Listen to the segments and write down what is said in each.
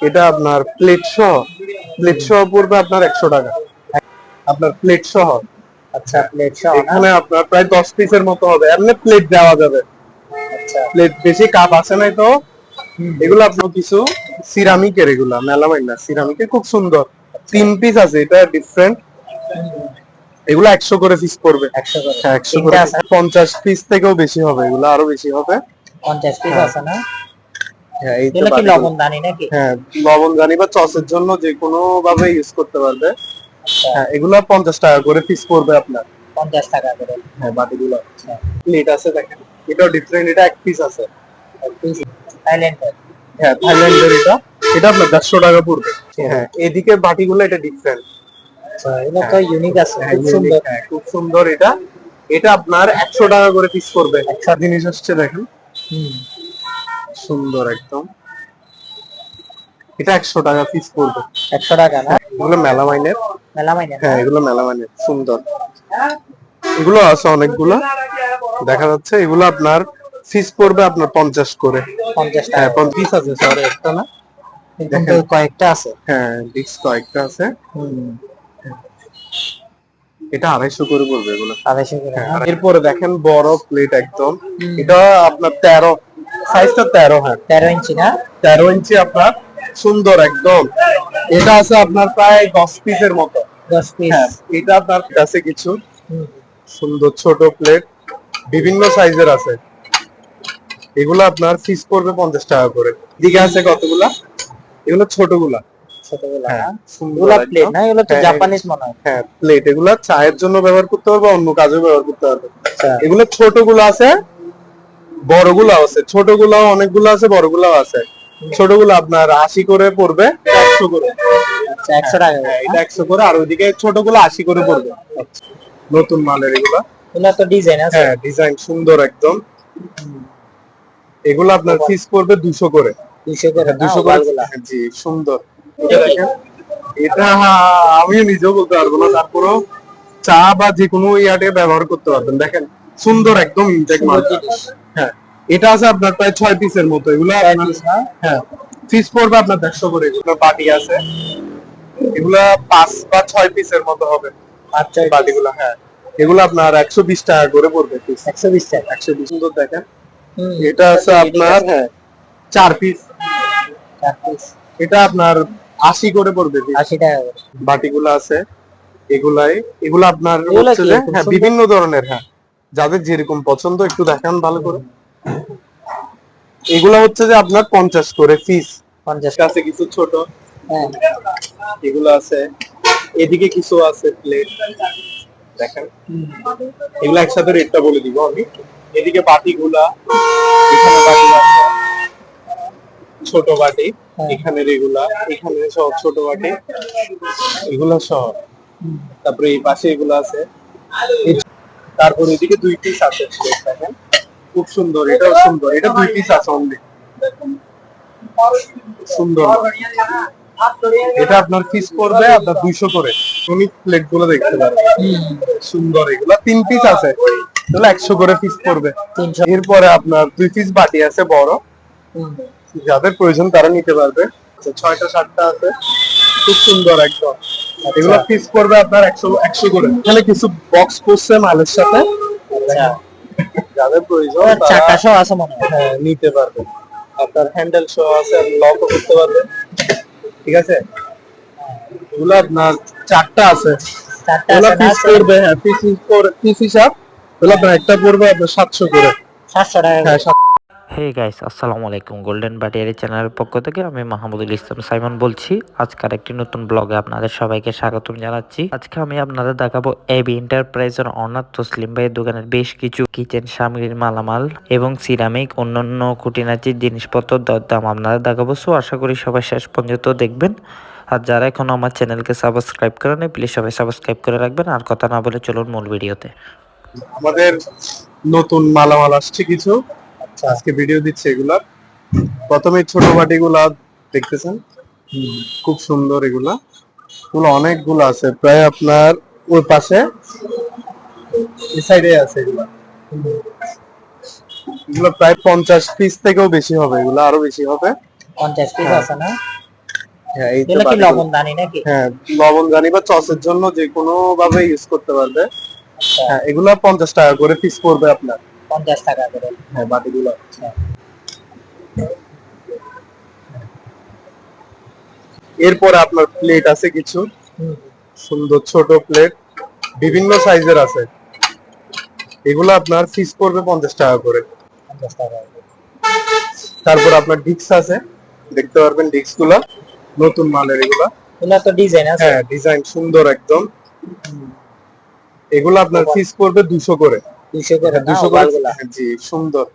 এটা আপনার প্লেট সহ প্লেট সহ পড়বে আপনার একশো টাকা। আপনার প্লেট সহ। আচ্ছা প্লেট সহ এখানে আপনার প্রায় দশ পিসের মতো হবে। এমনি প্লেট দেওয়া যাবে। আচ্ছা। প্লেট বেশি কাপ আছে নাই তো? এগুলো আপনার কিছু সিরামিকের এগুলা মেলামাইন না সিরামিকের খুব সুন্দর। তিন পিস আছে এটা ডিফারেন্ট এগুলো একশো করে পিস পড়বে। একশো করে। হ্যাঁ একশো করে পঞ্চাশ পিস থেকেও বেশি হবে এগুলো আরও বেশি হবে। পঞ্চাশ পিস হ্যাঁ। আছে না? হ্যাঁ এই কি লবণ দানি নাকি? হ্যাঁ লবণ বা চসের জন্য যে কোনো ভাবে ইউজ করতে পারবে। আচ্ছা। হ্যাঁ এগুলো পঞ্চাশ টাকা করে পিস পড়বে আপনার। পঞ্চাশ টাকা করে। হ্যাঁ বাটিগুলো। প্লেট আছে দেখেন। এটাও ডিফারেন্ট এটা এক পিস আছে। থাইল্যান্ডের হ্যাঁ থাইল্যান্ডের এটা। এটা আপনার টাকা পড়বে। হ্যাঁ এদিকে বাটিগুলো এটা ডিফারেন্ট আচ্ছা তো ইউনিক আছে হ্যাঁ, খুব সুন্দর। হ্যাঁ, খুব সুন্দর এটা। এটা আপনার একশো টাকা করে পিস করবে একটা জিনিস আসছে দেখেন। হুম। সুন্দর একদম। এটা একশো টাকা পিস পড়বে। একশো টাকা না? এগুলো মেলামাইনের। হ্যাঁ এগুলো মেলামাইনের সুন্দর। এগুলো আছে অনেকগুলো। দেখা যাচ্ছে এগুলো আপনার পিস পড়বে আপনার পঞ্চাশ করে। পঞ্চাশ হ্যাঁ পিস আছে সরি একটা না? কয়েকটা আছে। হ্যাঁ ডিস্ক কয়েকটা আছে। এটা আড়াইশো করে পড়বে এগুলো। আড়াইশো করে হ্যাঁ, এরপরে দেখেন বড় প্লেট একদম। এটা আপনার তেরো সাইজটা তেরো হ্যাঁ। তেরো ইঞ্চি না? তেরো ইঞ্চি আপনার। সুন্দর একদম। এটা আছে আপনার প্রায় দশ পিসের মতো। দশ পিস। হ্যাঁ এটা আপনার কাছে। কিছু সুন্দর ছোট প্লেট বিভিন্ন সাইজের আছে। এগুলো আপনার পিস পড়বে পঞ্চাশ টাকা করে। দিকে আছে কতগুলা? এগুলো ছোটগুলা। ছোটগুলা হ্যাঁ সুন্দর প্লেট না? এগুলো তো হ্যাঁ, জাপানিজ মনে হয়। হ্যাঁ প্লেট এগুলা চায়ের জন্য ব্যবহার করতে পারবে অন্য কাজেও ব্যবহার করতে পারবে আচ্ছা। এগুলো ছোটগুলো আছে বড়গুলো আছে ছোটগুলো অনেকগুলো আছে বড়গুলো আছে। ছোটগুলো আপনার আশি করে পড়বে একশো করে। আচ্ছা একশো টাকা হ্যাঁ, এটা একশো করে আর ওইদিকে ছোটগুলো আশি করে পড়বে। নতুন মালের এগুলা। এগুলো তো ডিজাইন আছে। হ্যাঁ ডিজাইন সুন্দর একদম। এগুলো আপনার পিস পড়বে দুশো করে। দুশো করে দুশো করে হ্যাঁ, জি সুন্দর। এটা আমিও নিজেও বলতে পারব না তারপরেও চা বা যে কোনো ইয়াতে ব্যবহার করতে পারবেন। দেখেন সুন্দর একদম ইনটেক মাল। হ্যাঁ এটা আছে আপনার প্রায় ছয় পিসের মতো এগুলো piece না? হ্যাঁ পিস পড়বে আপনার দেড়শো করে এগুলো পাটি আছে। এগুলা পাঁচ বা ছয় পিসের মতো হবে আচ্ছা পাটিগুলো হ্যাঁ। এগুলো আপনার একশো বিশ টাকা করে পড়বে পিস একশো বিশ টাকা। একশো বিশ। সুন্দর দেখেন। এটা আছে আপনার হ্যাঁ চার পিস চার piece, এটা আপনার আশি করে পড়বে। আশি টাকা করে। বাটিগুলো আছে এগুলাই এগুলো আপনার হ্যাঁ বিভিন্ন ধরনের হ্যাঁ। যাদের যেরকম পছন্দ একটু দেখান ভালো করে। এগুলা হচ্ছে যে আপনার পঞ্চাশ করে পিস পঞ্চাশ। আছে কিছু ছোট। হ্যাঁ। এগুলো আছে। এদিকে কিছু আছে প্লেট দেখেন। এগুলো একসাথে রেটটা বলে দিব আমি। এদিকে বাটিগুলা। এখানে বাটি আছে। ছোট বাটি। হ্যাঁ। এখানে রেগুলা এখানে সব ছোট বাটি। এগুলা সহ তারপরে এই পাশে এগুলো আছে। তারপর এদিকে দুই পিস আছে খুব সুন্দর এটাও সুন্দর এটা দুই পিস আছে অনলি সুন্দর। এটা আপনার পিস পড়বে আপনার দুইশো করে। তুমি প্লেটগুলো দেখতে পারেন সুন্দর এগুলো। তিন পিস আছে। এগুলো একশো করে পিস পড়বে। এরপরে আপনার দুই পিস বাটি আছে বড়। যাদের প্রয়োজন তারা নিতে পারবে। আচ্ছা, ছয়টা সাতটা আছে। খুব সুন্দর একদম। এগুলো পিস পড়বে আপনার একশো একশো করে। এখানে কিছু বক্স করছে মালের সাথে। আচ্ছা। যাদের প্রয়োজন তারা- চাকা সহ আছে মনে হ্যাঁ। নিতে পারবে। আপনার হ্যান্ডেল সহ আছে লকও করতে পারবে ঠিক আছে? এগুলো আপনার চারটা আছে। চারটা এগুলো পিস পড়বে হ্যাঁ পিস পিস হিসাব। আপনার একটা পড়বে আপনার সাতশো করে। সাতশো টাকা হ্যাঁ। হে গাইস আসসালামু আলাইকুম গোল্ডেন বাটিয়ারি চ্যানেলের পক্ষ থেকে আমি মাহমুদুল ইসলাম সাইমন বলছি। আজকের একটি নতুন ব্লগে আপনাদের সবাইকে স্বাগতম জানাচ্ছি। আজকে আমি আপনাদের দেখাবো এবি এন্টারপ্রাইজের অনাথ তসলিম ভাইয়ের দোকানের বেশ কিছু কিচেন সামগ্রীর মালামাল এবং সিরামিক, অন্যান্য খুঁটিনাটির জিনিসপত্র দরদাম আপনাদের দেখাবো। সো আশা করি সবাই শেষ পর্যন্ত দেখবেন। আর যারা এখনও আমার চ্যানেলকে সাবস্ক্রাইব করেন প্লিজ সবাই সাবস্ক্রাইব করে রাখবেন। আর কথা না বলে চলুন মূল ভিডিওতে। আমাদের নতুন মালামাল আসছে কিছু। আজকে ভিডিও দিচ্ছে এগুলা। প্রথমে ছোট বাটিগুলা দেখতেছেন? খুব সুন্দর এগুলা। এগুলো অনেকগুলো আছে প্রায় আপনার ওই পাশে এই সাইডে আছে এগুলা। এগুলো প্রায় পঞ্চাশ পিস থেকেও বেশি হবে এগুলো আরও বেশি হবে। পঞ্চাশ পিস হ্যাঁ। আছে না? হ্যাঁ এই নাকি? হ্যাঁ বা চসের জন্য যে কোনো ভাবে ইউজ করতে পারবে। আচ্ছা। হ্যাঁ এগুলো পঞ্চাশ টাকা করে পিস পড়বে আপনার। পঞ্চাশ টাকা করে। হ্যাঁ বাটিগুলো আচ্ছা এরপরে আপনার প্লেট আছে কিছু। সুন্দর ছোট প্লেট বিভিন্ন সাইজের আছে। এগুলো আপনার পিস পড়বে পঞ্চাশ টাকা করে। পঞ্চাশ টাকা তারপর আপনার ডিক্স আছে। দেখতে পারবেন ডিক্সগুলা নতুন মালের এগুলা। এগুলো তো ডিজাইন আছে। হ্যাঁ ডিজাইন সুন্দর একদম। এগুলো আপনার পিস পড়বে দুশো করে। দুশো করে দুশো করে জি সুন্দর।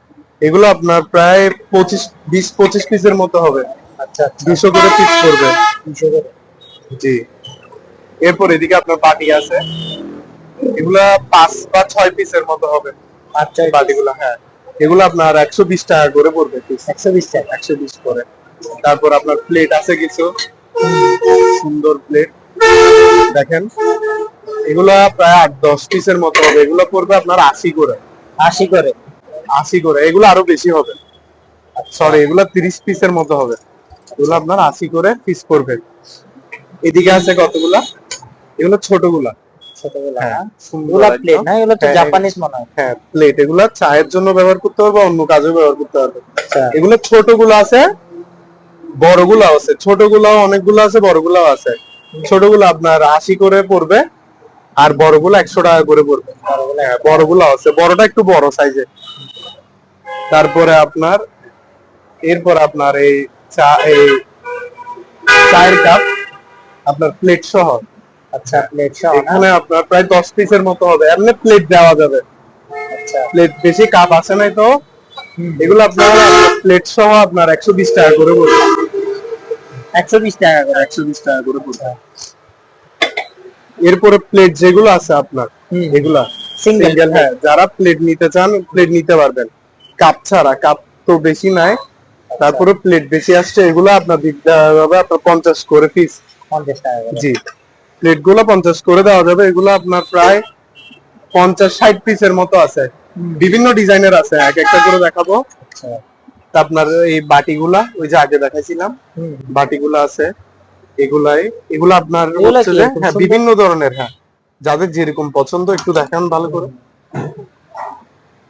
এগুলো আপনার প্রায় পঁচিশ বিশ পঁচিশ পিসের মতো হবে। আচ্ছা আচ্ছা। দুশো করে পিস পড়বে। দুশো করে। জি। এরপর এদিকে আপনার আছে। এগুলা পাঁচ বা ছয় পিসের মতো হবে। আচ্ছা বাটিগুলো হ্যাঁ। এগুলো আপনার একশো বিশ টাকা করে পড়বে পিস একশো বিশ টাকা। একশো বিশ করে। তারপর আপনার প্লেট আছে কিছু। সুন্দর প্লেট দেখেন। এগুলা প্রায় আট দশ পিসের মতো হবে। এগুলো পড়বে আপনার আশি করে। আশি করে। আশি করে। এগুলো আরও বেশি হবে। সরি এগুলো তিরিশ পিসের মতো হবে। এগুলো আপনার আশি করে পিস পড়বে। এদিকে আছে কতগুলা? এগুলো ছোটগুলা। ছোটগুলা হ্যাঁ? সুন্দর প্লেট এগুলো হ্যাঁ, জাপানিজ হয়। হ্যাঁ প্লেট এগুলা চায়ের জন্য ব্যবহার করতে পারবে অন্য কাজেও ব্যবহার করতে পারবে। আচ্ছা। এগুলো ছোটগুলো আছে বড়গুলো আছে। ছোটগুলো অনেকগুলো আছে বড়গুলো আছে। ছোটগুলো আপনার আশি করে পড়বে। আর বড়গুলো একশো টাকা করে পড়বে। বড়গুলো আছে বড়টা একটু বড় সাইজে তারপরে আপনার এরপর আপনার এই চা এই চায়ের কাপ আপনার প্লেট সহ। আচ্ছা প্লেট সহ এখানে আপনার প্রায় দশ পিসের মতো হবে। এমনি প্লেট দেওয়া যাবে। আচ্ছা। প্লেট বেশি কাপ আছে নাই তো? এগুলো আপনার প্লেট সহ আপনার একশো বিশ টাকা করে পড়বে। একশো বিশ টাকা করে একশো বিশ টাকা করে পড়বে। এরপরে প্লেট যেগুলো আছে আপনার এগুলা সিঙ্গেল হ্যাঁ যারা প্লেট নিতে চান প্লেট নিতে পারবেন। কাপ ছাড়া কাপ তো বেশি নাই। তারপরে প্লেট বেশি আসছে এগুলো আপনার দিতে হবে আপনার পঞ্চাশ করে পিস পঞ্চাশ টাকা জি। প্লেটগুলো পঞ্চাশ করে দেওয়া যাবে এগুলো আপনার প্রায় পঞ্চাশ ষাট পিসের মতো আছে। বিভিন্ন ডিজাইনের আছে এক একটা করে দেখাবো। আচ্ছা। তা আপনার এই বাটিগুলা ওই যে আগে দেখাইছিলাম। বাটিগুলা আছে। এগুলাই এগুলো আপনার হ্যাঁ বিভিন্ন ধরনের হ্যাঁ যাদের যেরকম পছন্দ একটু দেখান ভালো করে।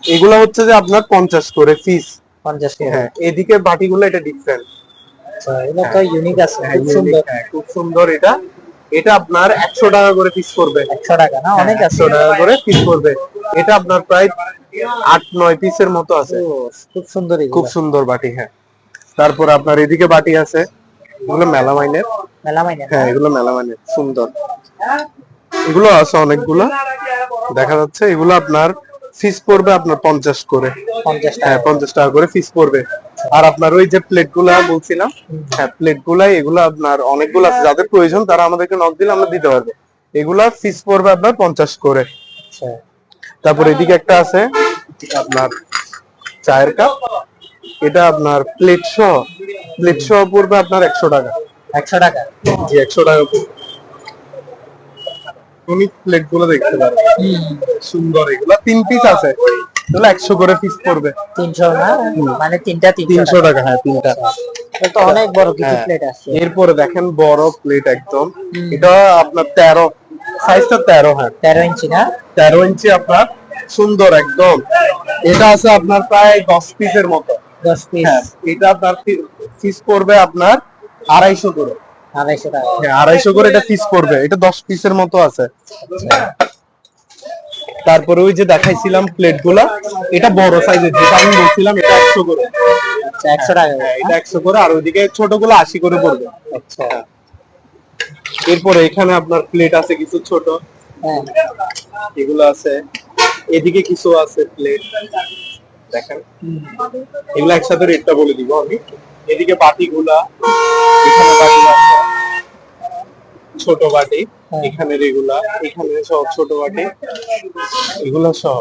এগুলা হচ্ছে যে আপনার পঞ্চাশ করে পিস পঞ্চাশ হ্যাঁ এদিকে বাটিগুলো এটা ডিফারেন্ট আচ্ছা ইউনিক আছে খুব সুন্দর। খুব সুন্দর এটা। এটা আপনার একশো টাকা করে পিস করবে। একশো টাকা না? অনেক একশো টাকা করে পিস করবে। এটা আপনার প্রায় আট নয় পিসের মতো আছে। খুব সুন্দর খুব সুন্দর বাটি হ্যাঁ। তারপর আপনার এদিকে বাটি আছে। এগুলো মেলামাইনের। মেলামাইনে হ্যাঁ এগুলো মেলামাইনের সুন্দর। এগুলো আছে অনেকগুলো। দেখা যাচ্ছে এগুলো আপনার ফিস পড়বে আপনার পঞ্চাশ করে। হ্যাঁ টাকা। পঞ্চাশ টাকা করে ফিস পড়বে। আর আপনার ওই যে প্লেটগুলা বলছিলাম হ্যাঁ প্লেট গুলাই এগুলো আপনার অনেকগুলো আছে। যাদের প্রয়োজন তারা আমাদেরকে নক দিলে আমরা দিতে পারব। এগুলা ফিস পড়বে আপনার পঞ্চাশ করে। আচ্ছা। তারপর এদিকে একটা আছে আপনার চায়ের কাপ এটা আপনার প্লেট সহ প্লেট সহ পড়বে আপনার একশো টাকা। একশো টাকা। জি একশো টাকা পড়বে। তুমি প্লেটগুলো দেখতে পারো সুন্দর এগুলা। তিন পিস আছে। এগুলো একশো করে পিস পড়বে। তিনশো না? মানে তিনটা তিনশো টাকা। হ্যাঁ তিনটা। তো অনেক বড় কিছু হ্যাঁ। প্লেট আছে। এরপরে দেখেন বড় প্লেট একদম। এটা আপনার তেরো। সাইজটা তেরো হ্যাঁ। তেরো ইঞ্চি না? তেরো ইঞ্চি আপনার। সুন্দর একদম। এটা আছে আপনার প্রায় দশ পিসের মতো। হ্যাঁ এটা আপনার পিস পড়বে আপনার আড়াইশো করে। আড়াইশো টাকা। হ্যাঁ আড়াইশো করে এটা পিস পড়বে এটা দশ পিসের মতো আছে। তারপরে ওই যে দেখাইছিলাম প্লেটগুলা এটা বড় সাইজের যেটা আমি বলছিলাম এটা একশো করে। আচ্ছা একশো টাকা হ্যাঁ, এটা একশো করে আর ওইদিকে ছোটগুলো আশি করে পড়বে। আচ্ছা। এরপরে এখানে আপনার প্লেট আছে কিছু ছোট। হ্যাঁ। এগুলো আছে। এদিকে কিছু আছে প্লেট দেখেন। এগুলো একসাথে রেটটা বলে দিব আমি। এদিকে বাটিগুলা এখানে বাটি আছে। ছোট বাটি এখানে রেগুলা এখানে সব ছোট বাটি এগুলো সহ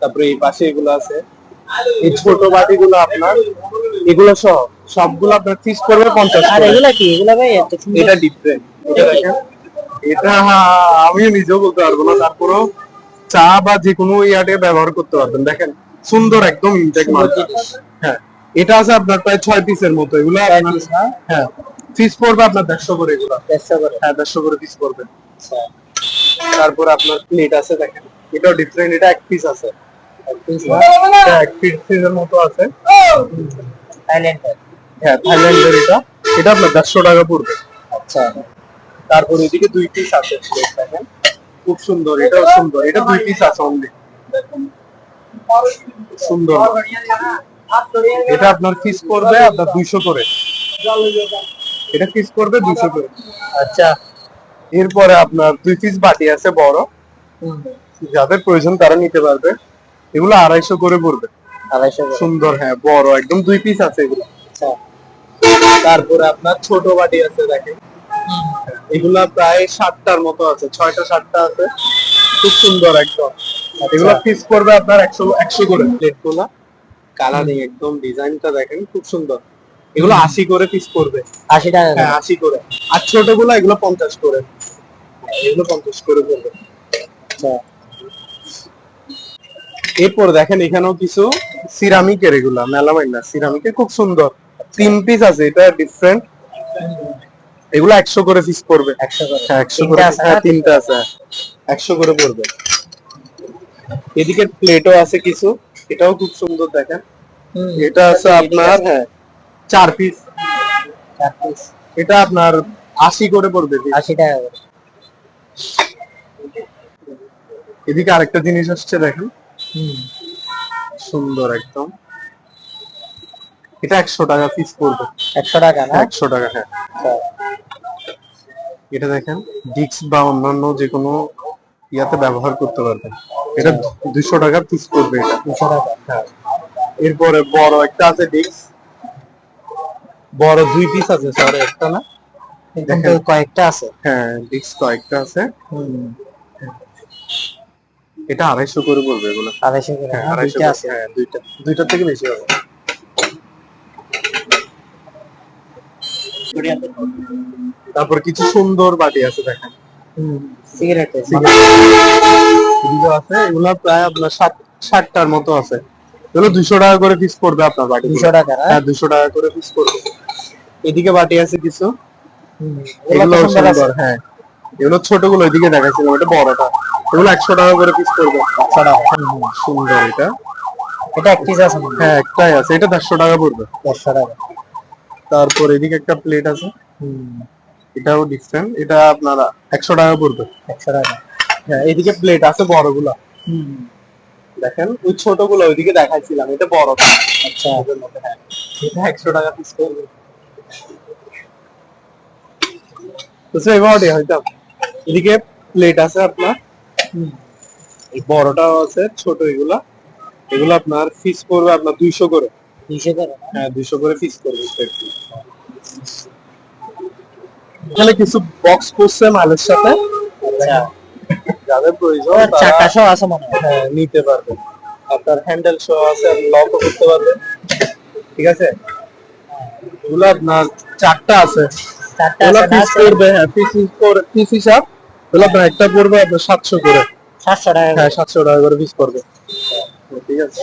তারপরে এই পাশে এগুলো আছে। এই ছোট বাটিগুলো আপনার এগুলো সহ সবগুলো আপনার পিস করবে পঞ্চাশ আর। এগুলা কি? এগুলা ভাই এটা ডিফারেন্ট এটা দেখেন। এটা আমিও নিজেও বলতে পারব না। তারপরেও চা বা যে কোনো ইয়ার্ডে ব্যবহার করতে পারবেন। দেখেন সুন্দর একদম ইনটেক মাল হ্যাঁ এটা আছে আপনার প্রায় ছয় পিসের মতো। এগুলো হ্যাঁ? পিস পড়বে আপনার দেড়শো করে এগুলা। দেড়শো করে। হ্যাঁ দেড়শো করে পিস পড়বে। আচ্ছা। তারপর আপনার প্লেট আছে দেখেন। এটাও ডিফারেন্ট এটা এক পিস আছে। এক piece না? হ্যাঁ, এক পিসের মতো আছে। থাইল্যান্ডের হ্যাঁ থাইল্যান্ডের এটা। এটা আপনার দেড়শো টাকা পড়বে। আচ্ছা। তারপর এদিকে দুই পিস আছে দেখেন। খুব সুন্দর এটাও সুন্দর। এটা দুই পিস আছে অনলি সুন্দর। এটা আপনার পিস পড়বে আপনার দুইশো করে। এটা পিস পড়বে দুইশো করে। আচ্ছা। এরপরে আপনার দুই পিস বাটি আছে বড়। যাদের প্রয়োজন তারা নিতে পারবে। এগুলো আড়াইশো করে পড়বে। আড়াইশো সুন্দর হ্যাঁ বড় একদম দুই পিস আছে এগুলো। আচ্ছা। তারপরে আপনার ছোট বাটি আছে দেখেন। এগুলা প্রায় সাতটার মতো আছে ছয়টা সাতটা আছে। খুব সুন্দর একদম। এগুলো পিস করবে আপনার একশো একশো করে। প্লেটগুলা কালারিং একদম ডিজাইনটা দেখেন খুব সুন্দর। এগুলো আশি করে পিস করবে আশি টাকা হ্যাঁ আশি করে। আর ছোটগুলো এগুলো পঞ্চাশ করে। এগুলো পঞ্চাশ করে পড়বে। আচ্ছা। এরপর দেখেন এখানেও কিছু সিরামিকের এগুলা মেলামাইন না সিরামিকের খুব সুন্দর। তিন পিস আছে এটা ডিফারেন্ট এগুলো একশো করে পিস পড়বে। একশো করে। হ্যাঁ একশো করে হ্যাঁ তিনটা আছে। হ্যাঁ। একশো করে পড়বে। এদিকে প্লেটও আছে কিছু। এটাও খুব সুন্দর দেখেন। এটা আছে আপনার হ্যাঁ। চার পিস চার piece, এটা আপনার আশি করে পড়বে আশি টাকা করে। এদিকে আরেকটা জিনিস আসছে দেখেন। সুন্দর একদম। এটা একশো টাকা পিস পড়বে। একশো টাকা না? একশো টাকা হ্যাঁ। আচ্ছা। এটা দেখেন ডিক্স বা অন্যান্য যে কোনো ইয়াতে ব্যবহার করতে পারবেন। এটা দুশো টাকা পিস এটা। দুশো টাকা হ্যাঁ। এরপরে বড় একটা আছে ডিক্স বড় দুই পিস আছে সরি একটা না? কয়েকটা আছে। হ্যাঁ কয়েকটা আছে। এটা আড়াইশো করে পড়বে এগুলো। আড়াইশো করে হ্যাঁ আড়াইশো দুইটা আছে। হ্যাঁ দুইটা। দুইটার থেকে বেশি হবে। তারপর কিছু সুন্দর বাটি আছে দেখেন। এগুলো আছে এগুলো প্রায় আপনার ষাট ষাটটার মতো আছে। এগুলো দুশো টাকা করে পিস পড়বে আপনার বাটি দুশো টাকা হ্যাঁ? দুশো টাকা করে পিস পড়বে। এদিকে বাটি আছে কিছু। এগুলো এগুলো সুন্দর হ্যাঁ। এগুলো ছোট এদিকে দেখাচ্ছিলাম এটা বড়টা। এগুলো একশো টাকা করে পিস পড়বে। একশো টাকা সুন্দর এটা। এটা এক পিস আছে হ্যাঁ। একটাই আছে। এটা দেড়শো টাকা পড়বে। দেড়শো টাকা। তারপর এদিকে একটা প্লেট আছে। হুম। এটাও ডিফারেন্ট এটা আপনার একশো টাকা পড়বে। একশো টাকা। হ্যাঁ এদিকে প্লেট আছে বড়গুলা। দেখেন ওই ছোটগুলো ওইদিকে দেখাইছিলাম এটা বড়টা আচ্ছা। হ্যাঁ। এটা একশো টাকা পিস বডি হয়তো। এদিকে প্লেট আছে আপনার। এই বড়টাও আছে ছোট এগুলা। এগুলো আপনার পিস করবে আপনার দুইশো করে। দুইশো করে? হ্যাঁ দুইশো করে পিস করবে। এখানে কিছু বক্স করছে মালের সাথে। আচ্ছা। যাদের প্রয়োজন চারটা সহ আছে মনে হয়। নিতে পারবেন আপনার হ্যান্ডেল শো আছে আপনি লকও করতে পারবেন। ঠিক আছে? এগুলো আপনার চারটা আছে। চারটা এগুলো পিস করবে হ্যাঁ পিস করে পিস হিসাব এগুলো আপনার একটা পড়বে আপনার সাতশো করে। সাতশো টাকা। হ্যাঁ সাতশো টাকা করে পিস করবে ঠিক আছে?